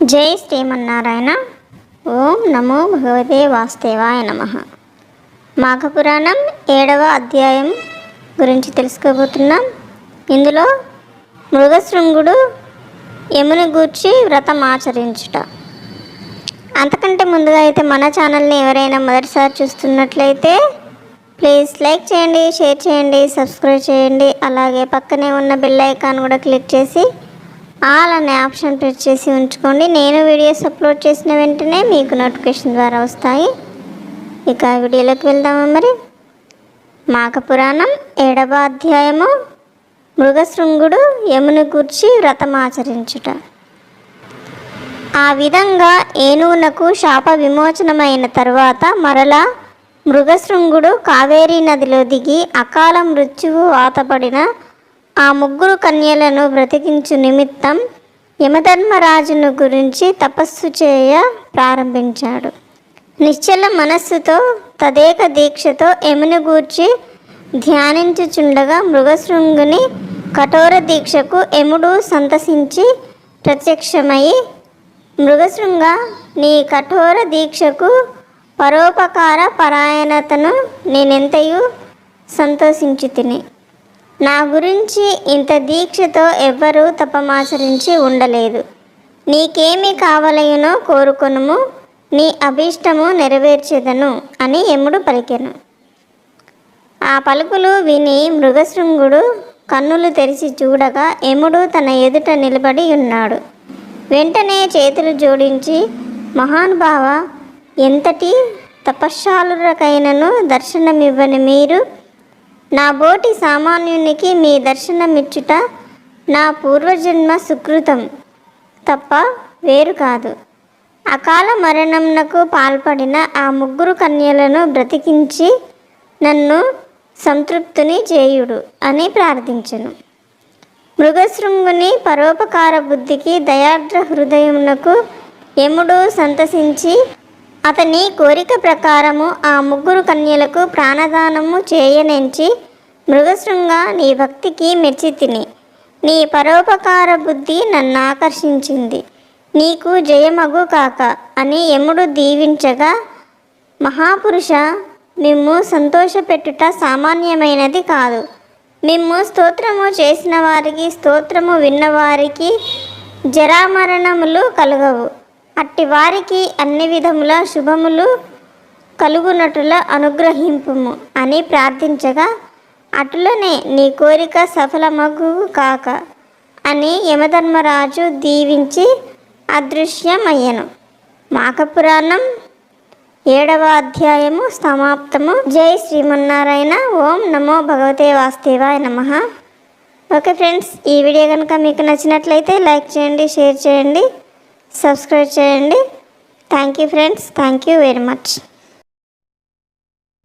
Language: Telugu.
జై శ్రీమన్నారాయణ. ఓం నమో భగవతే వాస్తేవాయ నమ. మాఘపురాణం ఏడవ అధ్యాయం గురించి తెలుసుకోబోతున్నాం. ఇందులో మృగశృంగుడు యముని గూర్చి వ్రతం ఆచరించుట. అంతకంటే ముందుగా అయితే మన ఛానల్ని ఎవరైనా మొదటిసారి చూస్తున్నట్లయితే ప్లీజ్ లైక్ చేయండి షేర్ చేయండి సబ్స్క్రైబ్ చేయండి. అలాగే పక్కనే ఉన్న బెల్ ఐకాన్ కూడా క్లిక్ చేసి ఆల్ అనే ఆప్షన్ ప్రెస్ చేసి ఉంచుకోండి. నేను వీడియోస్ అప్లోడ్ చేసిన వెంటనే మీకు నోటిఫికేషన్ ద్వారా వస్తాయి. ఇక వీడియోలోకి వెళ్దామా మరి? మాక పురాణం ఏడవ అధ్యాయము. మృగశృంగుడు యముని గూర్చి వ్రతం ఆచరించుట. ఆ విధంగా ఏనుగునకు శాప విమోచనమైన తరువాత మరలా మృగశృంగుడు కావేరీ నదిలో దిగి అకాల మృత్యువు వాతపడిన ఆ ముగ్గురు కన్యలను బ్రతికించు నిమిత్తం యమధర్మరాజును గురించి తపస్సు చేయ ప్రారంభించాడు. నిశ్చల మనస్సుతో తదేక దీక్షతో యముని గూర్చి ధ్యానించుచుండగా మృగశృంగుని కఠోర దీక్షకు యముడు సంతసించి ప్రత్యక్షమై మృగశృంగ నీ కఠోర దీక్షకు పరోపకార పరాయణతను నేనెంతయు సంతోషించి తిని నా గురించి ఇంత దీక్షతో ఎవ్వరూ తపమాచరించి ఉండలేదు. నీకేమి కావలయునో కోరుకొనుము నీ అభీష్టము నెరవేర్చేదను అని యముడు పలికెను. ఆ పలుకులు విని మృగశృంగుడు కన్నులు తెరిచి చూడగా యముడు తన ఎదుట నిలబడి ఉన్నాడు. వెంటనే చేతులు జోడించి మహానుభావ ఎంతటి తపశ్శాలురకైనను దర్శనమివ్వని మీరు నా బోటి సామాన్యునికి మీ దర్శనమిచ్చుట నా పూర్వజన్మ సుకృతం తప్ప వేరు కాదు. అకాల మరణంనకు పాల్పడిన ఆ ముగ్గురు కన్యలను బ్రతికించి నన్ను సంతృప్తిని చేయుడు అని ప్రార్థించను. మృగశృంగుని పరోపకార బుద్ధికి దయార్ద్ర హృదయమునకు యముడు సంతసించి అతని కోరిక ప్రకారము ఆ ముగ్గురు కన్యలకు ప్రాణదానము చేయనించి మృగశృంగ నీ భక్తికి మెచ్చి తిని. నీ పరోపకార బుద్ధి నన్ను ఆకర్షించింది నీకు జయమగు కాక అని యముడు దీవించగా మహాపురుష మిమ్ము సంతోషపెట్టుట సామాన్యమైనది కాదు. మిమ్ము స్తోత్రము చేసిన వారికి స్తోత్రము విన్నవారికి జరామరణములు కలగవు. అట్టి వారికి అన్ని విధముల శుభములు కలుగునటుల అనుగ్రహింపుము అని ప్రార్థించగా అట్లనే నీ కోరిక సఫలమగు కాక అని యమధర్మరాజు దీవించి అదృశ్యమయ్యను. మాకపురాణం ఏడవ అధ్యాయము సమాప్తము. జై శ్రీమన్నారాయణ. ఓం నమో భగవతే వాస్తేవాయ నమ. ఓకే ఫ్రెండ్స్ ఈ వీడియో కనుక మీకు నచ్చినట్లయితే లైక్ చేయండి షేర్ చేయండి సబ్స్క్రైబ్ చేయండి. Thank you friends thank you very much.